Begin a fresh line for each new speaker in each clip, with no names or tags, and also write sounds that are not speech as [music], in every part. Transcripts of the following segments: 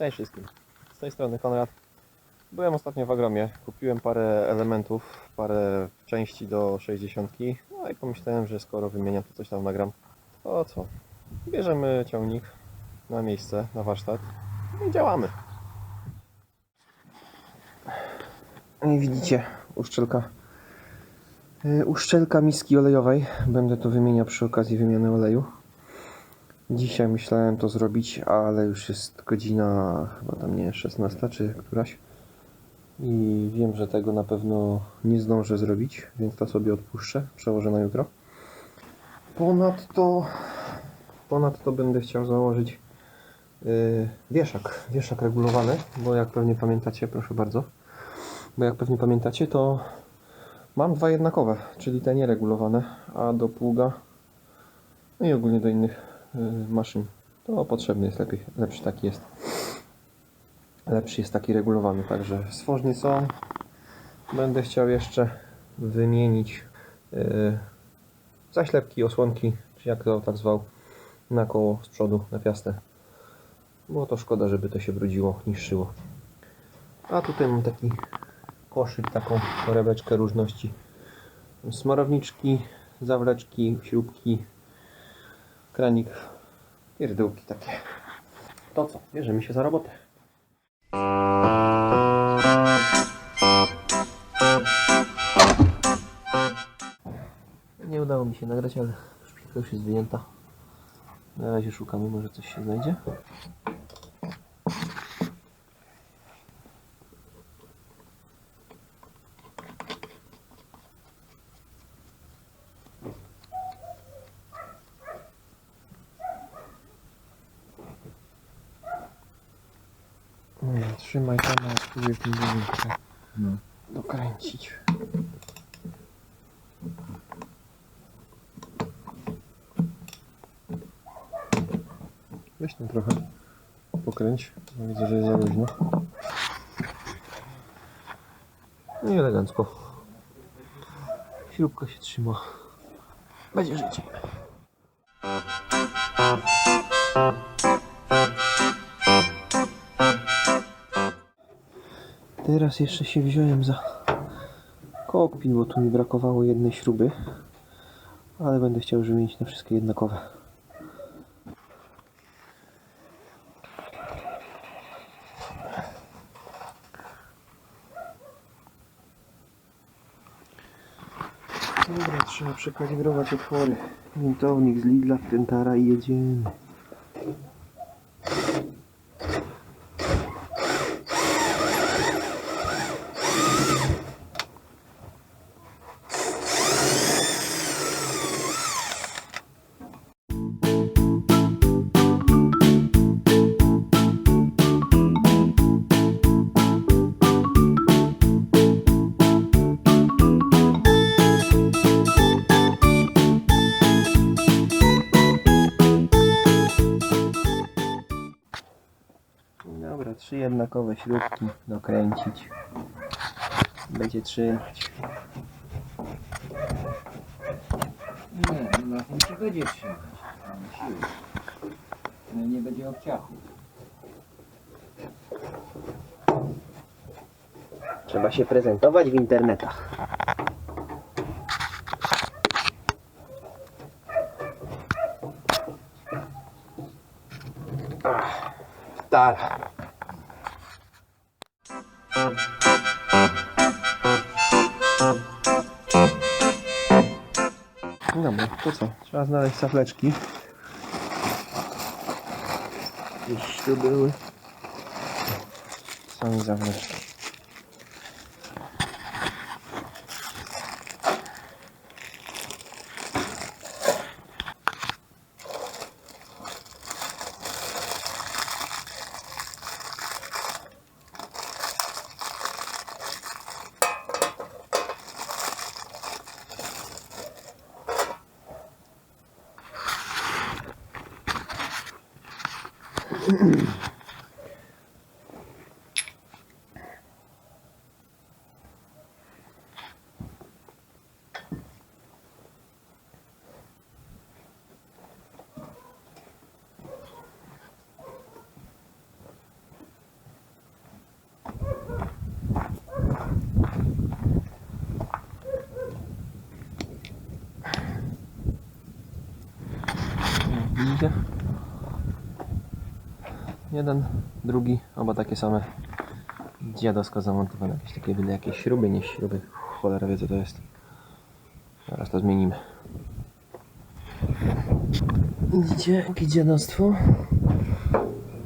Cześć wszystkim. Z tej strony Konrad. Byłem ostatnio w Agromie. Kupiłem parę elementów, parę części do 60. No i pomyślałem, że skoro wymieniam, to coś tam nagram. To co? Bierzemy ciągnik na miejsce, na warsztat i działamy. I widzicie, uszczelka. Yy, Uszczelka miski olejowej. Będę to wymieniał przy okazji wymiany oleju. Dzisiaj myślałem to zrobić, ale już jest godzina chyba tam nie 16 czy któraś. I wiem, że tego na pewno nie zdążę zrobić, więc to sobie odpuszczę, przełożę na jutro. Ponadto, ponadto będę chciał założyć yy, wieszak, wieszak regulowany, bo jak pewnie pamiętacie, proszę bardzo, bo jak pewnie pamiętacie, to mam dwa jednakowe, czyli te nieregulowane, a do pługa, no i ogólnie do innych maszyn. To potrzebny jest lepiej, lepszy taki jest. Lepszy jest taki regulowany, także stworznie są. Będę chciał jeszcze wymienić y, zaślepki, osłonki, czy jak to tak zwał, na koło z przodu, na piastę. Bo to szkoda, żeby to się brudziło, niszczyło. A tutaj mam taki koszyk, taką torebeczkę różności. Smarowniczki, zawleczki, śrubki, kranik, pierdółki takie. To co, bierzemy się za robotę. Nie udało mi się nagrać, ale szpilka już jest wyjęta. Na razie szukamy, może coś się znajdzie. Nie, trzymaj tam, a spróbuję tym drugim trochę
No.
dokręcić. Weź tam trochę pokręć, bo widzę, że jest za luźno. No i elegancko. Śrubka się trzyma. Będzie życie. Teraz jeszcze się wziąłem za kokpit, bo tu mi brakowało jednej śruby. Ale będę chciał już wymienić na wszystkie jednakowe. Dobra, trzeba przekalibrować otwory. Wintownik z Lidla, wkrętara i jedziemy. Jednakowe śrubki dokręcić. Będzie trzymać.
Nie, no na tym się będzie trzymać. Mam siły. No nie będzie obciachu.
Trzeba się prezentować w internetach. Ach, Stara. Dobra, to co? Trzeba znaleźć safleczki. Gdzieś tu były. Są zawleczki. 嗯 Jeden, drugi, oba takie same. Dziadowsko zamontowane. Jakieś takie byle jakieś śruby, nie śruby. Cholera wie co to jest. Zaraz to zmienimy. Widzicie, jakie dziadostwo?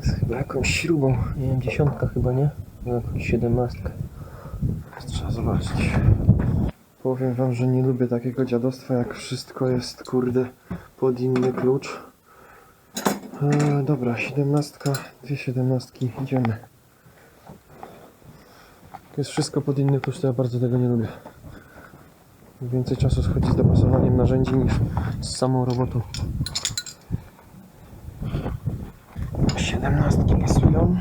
Z chyba jakąś śrubą. Nie wiem, dziesiątka chyba, nie? No, jakąś siedemnastka. Trzeba zobaczyć. Powiem wam, że nie lubię takiego dziadostwa, jak wszystko jest, kurde, pod inny klucz. Dobra, siedemnastka, dwie siedemnastki, idziemy. Jak jest wszystko pod inny to ja bardzo tego nie lubię. Więcej czasu schodzi z dopasowaniem narzędzi niż z samą robotą. Siedemnastki pasują.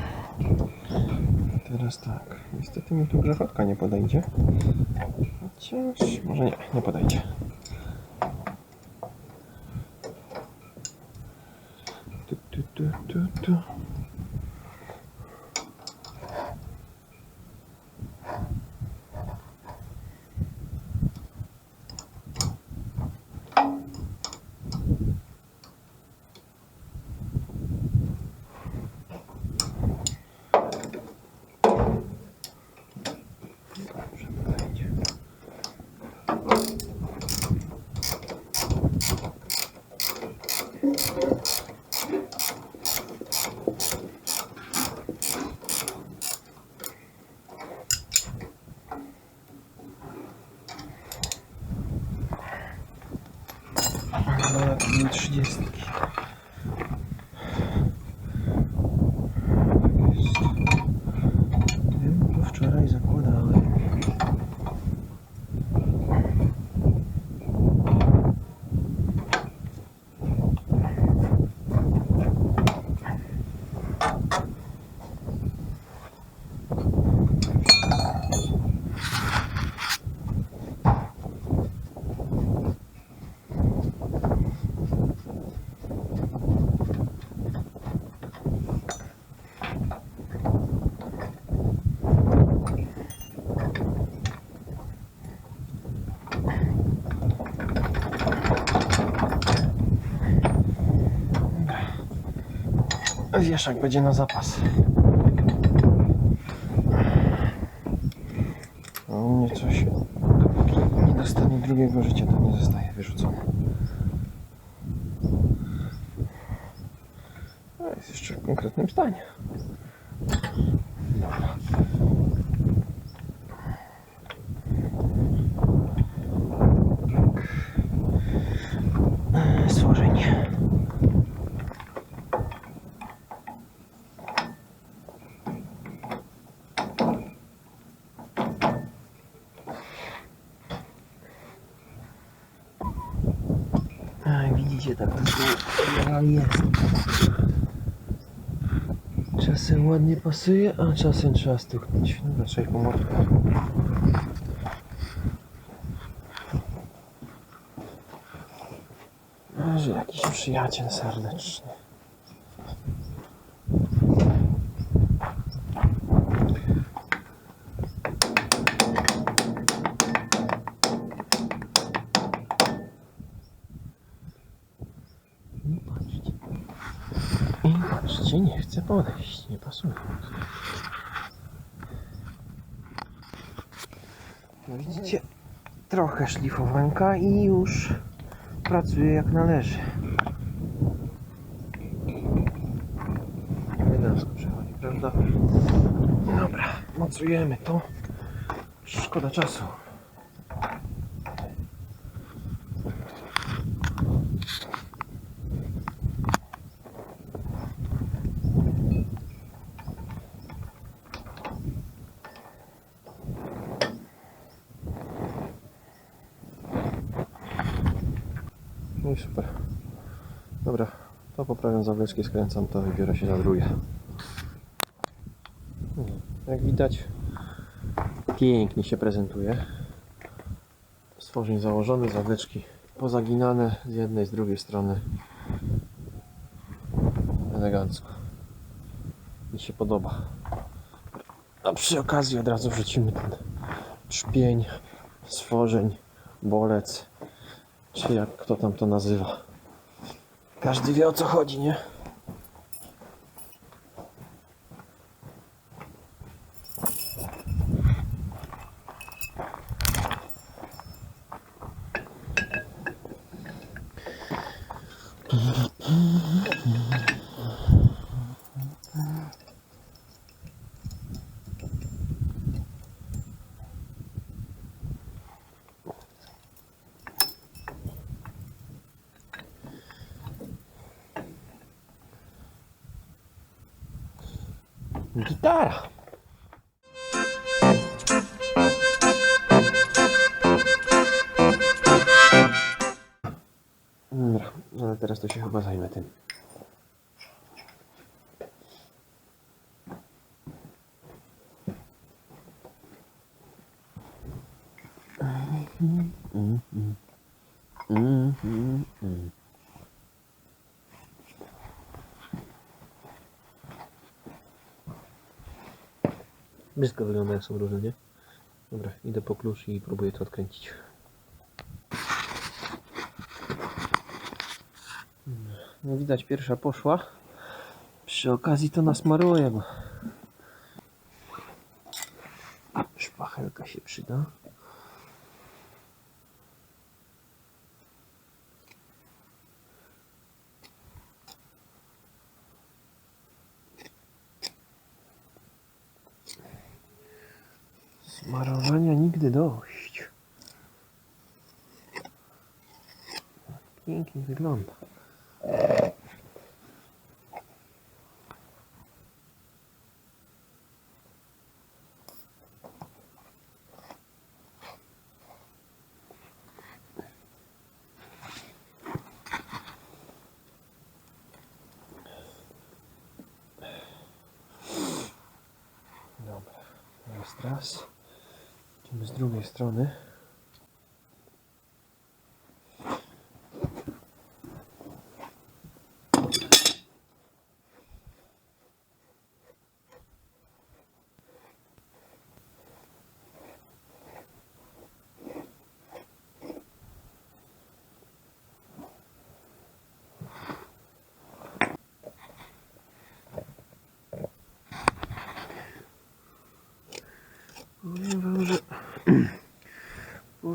Teraz tak, niestety mi tu grzechotka nie podejdzie. Chociaż może nie, nie podejdzie. Tu, tu, tu, tu, Thank you. Wieszak będzie na zapas. A u mnie coś nie dostanie drugiego życia, to nie zostaje wyrzucone. A jest jeszcze w konkretnym stanie. Dobra. E, Stworzenie. Widzicie, tak to tu jest. Czasem ładnie pasuje, a czasem trzeba stuknąć. Dobra, trzeba ich pomóc. Może jakiś przyjaciel serdeczny. Podejść, nie pasuje. No widzicie, trochę szlifowanka i już pracuje jak należy. Elegancko przechodzi, prawda? Dobra, mocujemy to. Szkoda czasu. No i super. Dobra, poprawiam zawleczki, skręcam to i biorę się za drugie. Jak widać, pięknie się prezentuje. Stworzeń założony, zawleczki pozaginane z jednej, z drugiej strony. Elegancko. Mi się podoba. A przy okazji od razu wrzucimy ten trzpień, stworzeń, bolec, czy jak kto tam to nazywa. Każdy wie o co chodzi, nie? Gitara. Dobra, ale teraz to się chyba zajmę Brzydko wygląda jak są róże, nie? Dobra, idę po klucz i próbuję to odkręcić. No widać pierwsza poszła. Przy okazji to nasmaruję, szpachelka się przyda. Dość. Pięknie wygląda. Strony.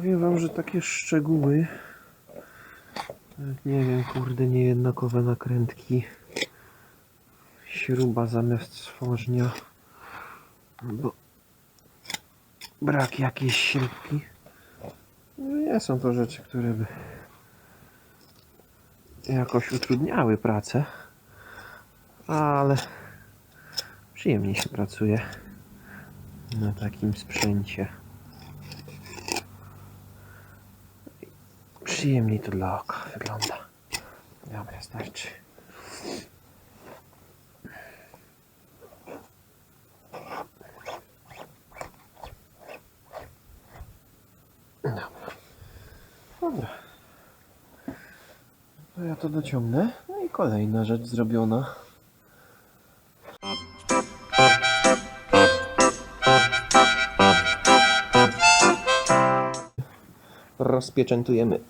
Powiem wam, że takie szczegóły nie wiem, kurde, niejednakowe nakrętki śruba zamiast stworznia albo brak jakiejś śrubki no nie są to rzeczy, które by jakoś utrudniały pracę ale przyjemnie się pracuje na takim sprzęcie. Przyjemniej to dla oka wygląda. Dobra, starczy. Dobra. Dobra. To ja to dociągnę. No i kolejna rzecz zrobiona. rozpieczętujemy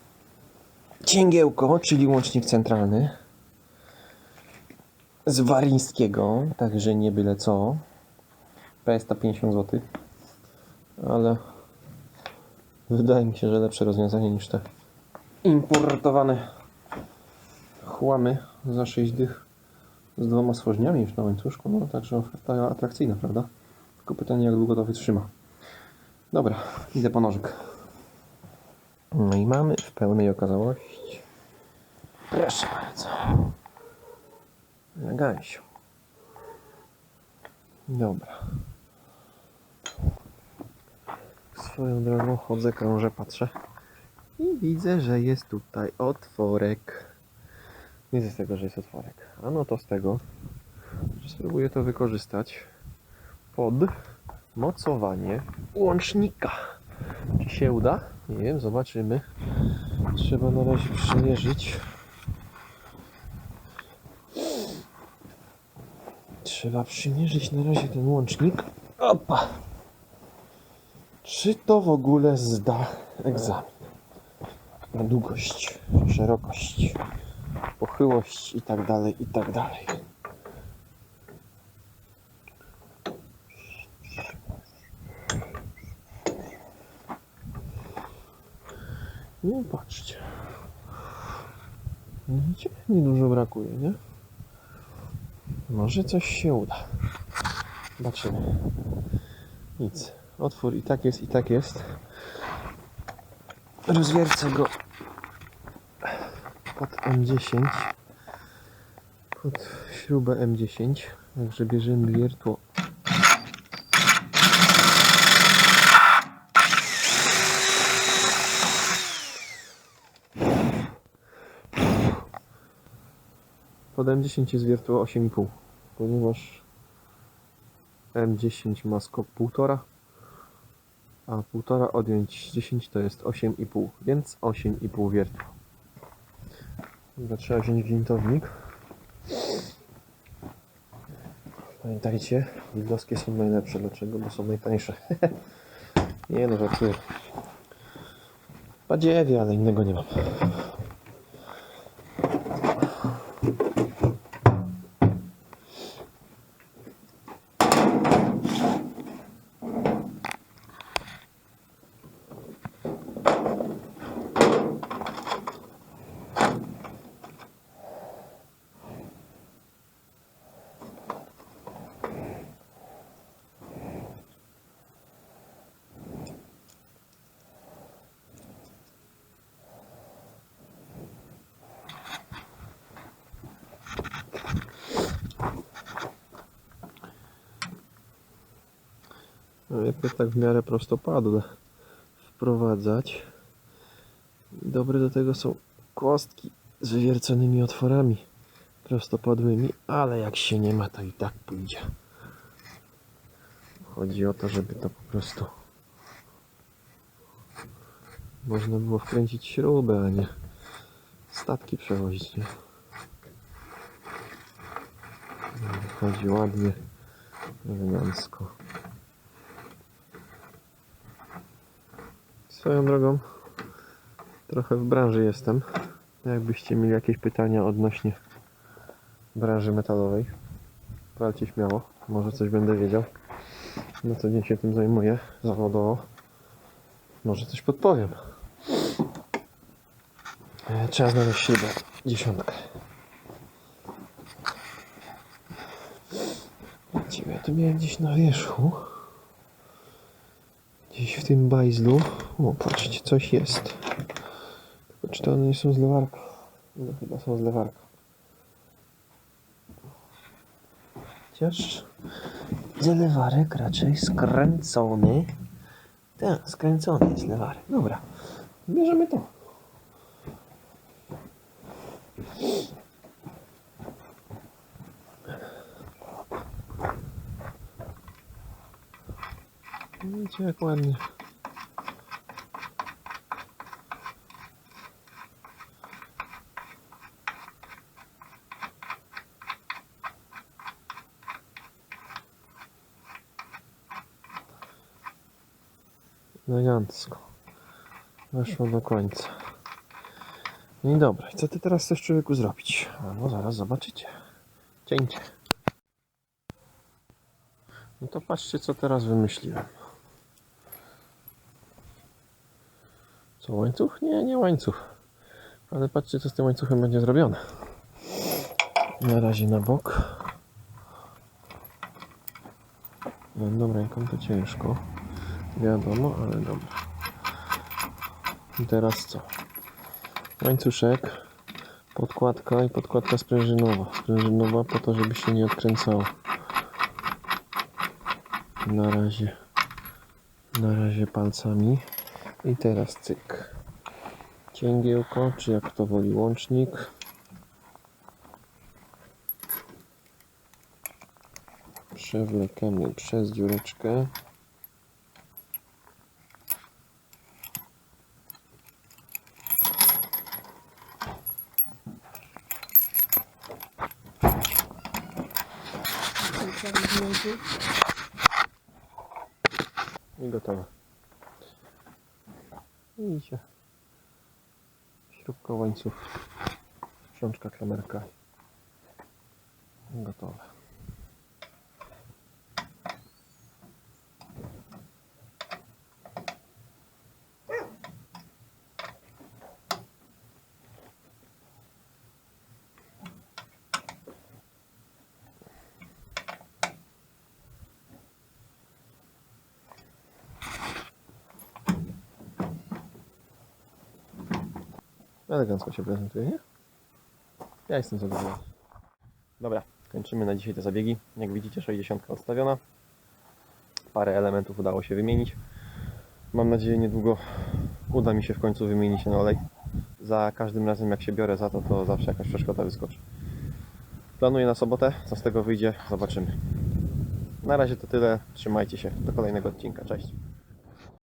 cięgiełko, czyli łącznik centralny z Warińskiego, także nie byle co. PS 50 zł, ale wydaje mi się, że lepsze rozwiązanie niż te importowane chłamy za 6 dych z dwoma stworzeniami już na łańcuszku, no także oferta atrakcyjna, prawda? Tylko pytanie, jak długo to wytrzyma. Dobra, idę po nożyk. No i mamy w pełnej okazałości. Proszę bardzo. Gęsiu. Dobra. Swoją drogą chodzę, krążę, patrzę. I widzę, że jest tutaj otworek. Nie z tego, że jest otworek. A no to z tego, że spróbuję to wykorzystać pod mocowanie łącznika. Czy się uda? Nie wiem, zobaczymy. Trzeba na razie przymierzyć. Trzeba przymierzyć na razie ten łącznik. Opa! Czy to w ogóle zda egzamin? Na długość, szerokość. pochyłość i tak dalej, i tak dalej. No patrzcie. Widzicie? Niedużo brakuje, nie? Może coś się uda. Zobaczymy. Nic. Otwór i tak jest, i tak jest. Rozwiercę go pod M10. Pod śrubę M10. Także bierzemy wiertło. Pod M10 jest wiertło 8,5. Ponieważ M10 ma skok 1,5 a 1,5 odjąć 10 to jest 8,5, więc 8,5 wiertła. Chyba trzeba wziąć gwintownik. Pamiętajcie, widowskie są najlepsze. Dlaczego? Bo są najtańsze. [laughs] Nie no, żartuję. Badziewie, ale innego nie mam. Najpierw tak w miarę prostopadle wprowadzać. Dobre do tego są kostki z wywierconymi otworami prostopadłymi, ale jak się nie ma, to i tak pójdzie. Chodzi o to, żeby to po prostu można było wkręcić śrubę, a nie statki przewozić, nie? Chodzi ładnie, elegancko. Swoją drogą, trochę w branży jestem. Jakbyście mieli jakieś pytania odnośnie branży metalowej, sprawdźcie śmiało, może coś będę wiedział. Na co dzień się tym zajmuję zawodowo. Może coś podpowiem. E, Trzeba znaleźć śrubę, dziesiątkę. Ja to miałem gdzieś na wierzchu. Gdzieś w tym bajzlu. O, patrzcie, coś jest. Tylko czy to one nie są z lewarka? No chyba są z lewarka. Chociaż widzę lewarek raczej skręcony. Tak, skręcony jest lewarek. Dobra, bierzemy to. Widzicie jak ładnie. Elegancko. Weszło do końca. No i dobra, co ty teraz chcesz człowieku zrobić? No zaraz zobaczycie. Cięcie. No to patrzcie co teraz wymyśliłem. Co, łańcuch? Nie, nie łańcuch. Ale patrzcie, co z tym łańcuchem będzie zrobione. Na razie na bok. Jedną ręką to ciężko. Wiadomo, ale dobra. I teraz co? Łańcuszek, podkładka i podkładka sprężynowa. Sprężynowa po to, żeby się nie odkręcało. Na razie, na razie palcami. I teraz cyk. Cięgiełko, czy jak to woli łącznik. Przewlekamy przez dziureczkę. I gotowe. Widzicie. Śrubka łańcuch. Sprzączka, klamerka. Gotowe. Elegancko się prezentuje, nie? Ja jestem zadowolony. Dobra, kończymy na dzisiaj te zabiegi. Jak widzicie 60 odstawiona. Parę elementów udało się wymienić. Mam nadzieję niedługo uda mi się w końcu wymienić ten olej. Za każdym razem jak się biorę za to, to zawsze jakaś przeszkoda wyskoczy. Planuję na sobotę, co z tego wyjdzie, zobaczymy. Na razie to tyle, trzymajcie się, do kolejnego odcinka, cześć.